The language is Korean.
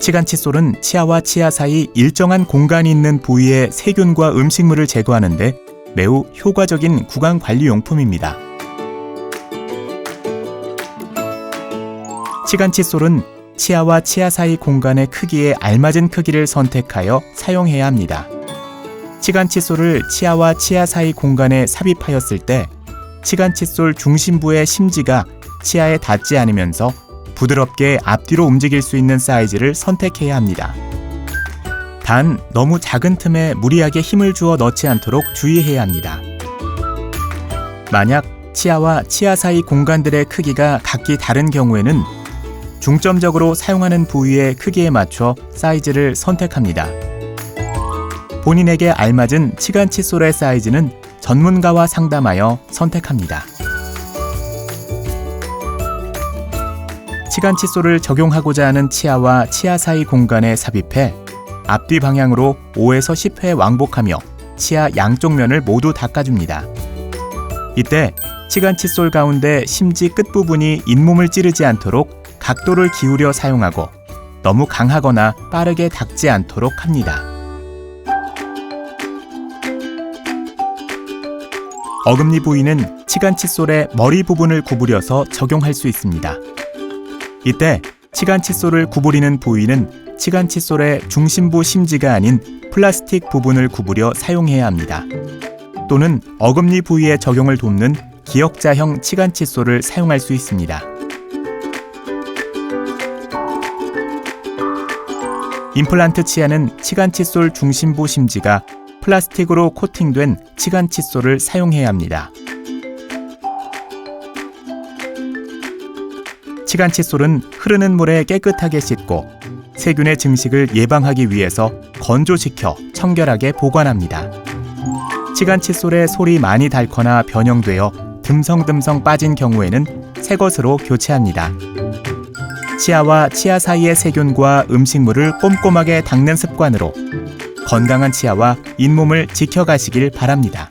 치간 칫솔은 치아와 치아 사이 일정한 공간이 있는 부위의 세균과 음식물을 제거하는데 매우 효과적인 구강 관리 용품입니다. 치간 칫솔은 치아와 치아 사이 공간의 크기에 알맞은 크기를 선택하여 사용해야 합니다. 치간 칫솔을 치아와 치아 사이 공간에 삽입하였을 때 치간 칫솔 중심부의 심지가 치아에 닿지 않으면서 부드럽게 앞뒤로 움직일 수 있는 사이즈를 선택해야 합니다. 단 너무 작은 틈에 무리하게 힘을 주어 넣지 않도록 주의해야 합니다. 만약 치아와 치아 사이 공간들의 크기가 각기 다른 경우에는 중점적으로 사용하는 부위의 크기에 맞춰 사이즈를 선택합니다. 본인에게 알맞은 치간 칫솔의 사이즈는 전문가와 상담하여 선택합니다. 치간 칫솔을 적용하고자 하는 치아와 치아 사이 공간에 삽입해 앞뒤 방향으로 5에서 10회 왕복하며 치아 양쪽 면을 모두 닦아줍니다. 이때 치간 칫솔 가운데 심지 끝부분이 잇몸을 찌르지 않도록 각도를 기울여 사용하고 너무 강하거나 빠르게 닦지 않도록 합니다. 어금니 부위는 치간 칫솔의 머리 부분을 구부려서 적용할 수 있습니다. 이때 치간 칫솔을 구부리는 부위는 치간 칫솔의 중심부 심지가 아닌 플라스틱 부분을 구부려 사용해야 합니다. 또는 어금니 부위에 적용을 돕는 기역자형 치간 칫솔을 사용할 수 있습니다. 임플란트 치아는 치간 칫솔 중심부 심지가 플라스틱으로 코팅된 치간 칫솔을 사용해야 합니다. 치간 칫솔은 흐르는 물에 깨끗하게 씻고 세균의 증식을 예방하기 위해서 건조시켜 청결하게 보관합니다. 치간 칫솔에 솔이 많이 닳거나 변형되어 듬성듬성 빠진 경우에는 새 것으로 교체합니다. 치아와 치아 사이의 세균과 음식물을 꼼꼼하게 닦는 습관으로 건강한 치아와 잇몸을 지켜가시길 바랍니다.